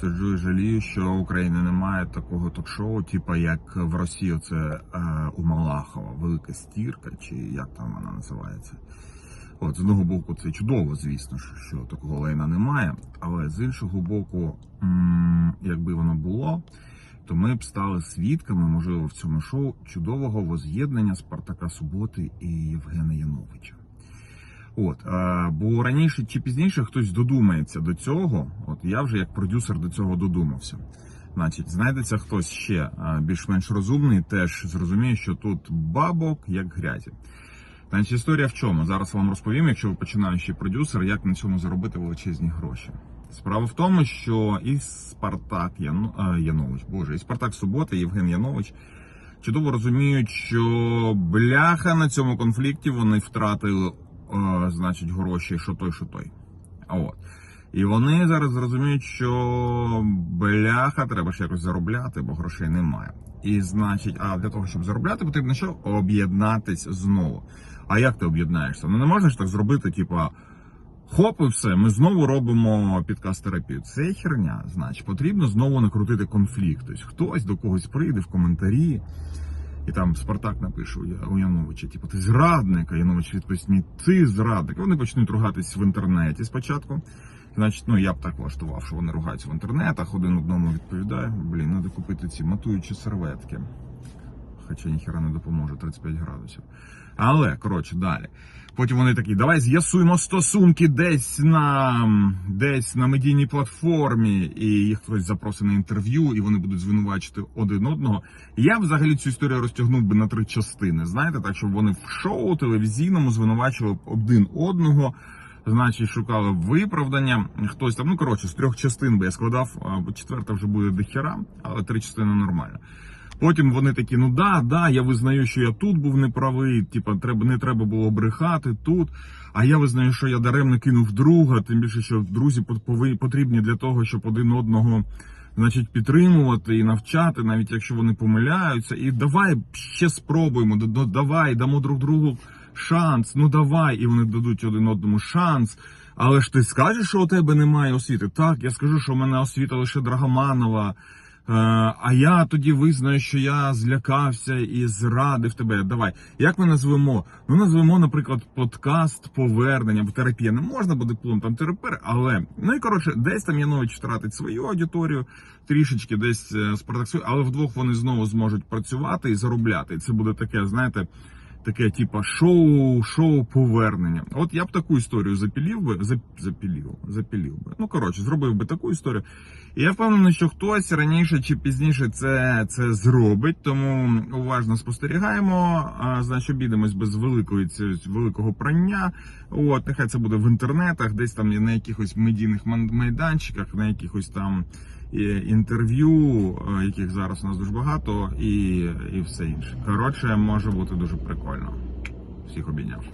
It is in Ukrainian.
Сиджу і жалію, що в Україні немає такого ток-шоу, типу як в Росії це е, у Малахова, велика стірка, чи як там вона називається. От, з одного боку, це чудово, звісно, що, що такого лайна немає. Але з іншого боку, якби воно було, то ми б стали свідками, можливо, в цьому шоу чудового воз'єднання Спартака Суботи і Євгена Яновича. От, е, бо раніше чи пізніше хтось додумається до цього. От я вже як продюсер до цього додумався. Значить, знайдеться хтось ще е, більш-менш розумний, теж зрозуміє, що тут бабок як грязі. Значить, історія в чому? Зараз вам розповім, якщо ви починаючий продюсер, як на цьому заробити величезні гроші. Справа в тому, що і Спартак Яно... е, Янович, боже, і Спартак Субота, Євген Янович чудово розуміють, що бляха на цьому конфлікті вони втратили, е, значить, гроші, що той, що той. От. І вони зараз зрозуміють, що бляха, треба ж якось заробляти, бо грошей немає. І значить, а для того, щоб заробляти, потрібно що? Об'єднатись знову. А як ти об'єднаєшся? Ну не можна ж так зробити, типа. Хоп, і все, ми знову робимо підкаст-терапію. Це херня, значить, потрібно знову накрутити конфлікт. Тобто хтось до когось прийде в коментарі, і там Спартак напише у Яновича, типу, ти зрадник, а Янович відповість, ні, ти зрадник. Вони почнуть ругатись в інтернеті спочатку. Значить, ну я б так влаштував, що вони ругаються в інтернетах, один одному відповідає. Блін, треба купити ці матуючі серветки. Хоча ніхера не допоможе 35 градусів. Але коротше, далі. Потім вони такі, давай з'ясуємо стосунки десь на десь на медійній платформі, і їх хтось запросить на інтерв'ю, і вони будуть звинувачити один одного. Я взагалі цю історію розтягнув би на три частини. Знаєте, так щоб вони в шоу телевізійному звинувачували один одного. Значить, шукали виправдання. Хтось там, ну коротше, з трьох частин би я складав, четверта вже буде дохера, але три частини нормально. Потім вони такі, ну да, да, я визнаю, що я тут був неправий, типа треба не треба було брехати тут. А я визнаю, що я даремно кинув друга, тим більше, що друзі пот- потрібні для того, щоб один одного. Значить, підтримувати і навчати, навіть якщо вони помиляються, і давай ще спробуємо. Давай, дамо друг другу шанс. Ну давай, і вони дадуть один одному шанс. Але ж ти скажеш, що у тебе немає освіти? Так, я скажу, що в мене освіта лише Драгоманова. Е, А я тоді визнаю, що я злякався і зрадив тебе. Давай, як ми назвемо? Ну назвемо, наприклад, подкаст повернення, або терапія не можна, бо диплом там терапер, але ну і коротше, десь там Янович втратить свою аудиторію, трішечки десь е, Спартак свою, але вдвох вони знову зможуть працювати і заробляти. Це буде таке, знаєте. Таке, типа, шоу, шоу повернення. От я б таку історію запілів би, зап, запілів, запілів би. Ну коротше, зробив би таку історію. І я впевнений, що хтось раніше чи пізніше це, це зробить, тому уважно спостерігаємо. А, значить, обійдемось без великої великого прання. От, нехай це буде в інтернетах, десь там на якихось медійних майданчиках, на якихось там інтерв'ю, е, яких зараз у нас дуже багато, і, і все інше. Коротше, може бути дуже прикольно. Всіх обійняв.